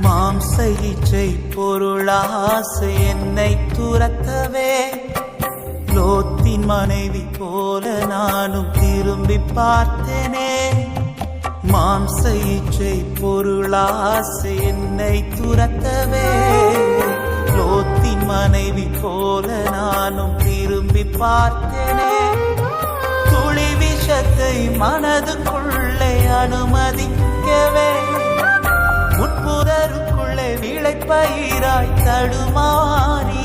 மாம்ச இச்சை பொருளாசை என்னை துரத்தவே. லோத்தின் மனைவி போல நானும் திரும்பி பார்த்தேனே. மாம்ச இச்சை பொருளாசை என்னை துரத்தவே. லோத்தின் மனைவி போல நானும் திரும்பி பார்த்தேனே. துளி விஷத்தை மனதுக்குள்ளே அனுமதிக்கவே பயிராய் தடுமாறி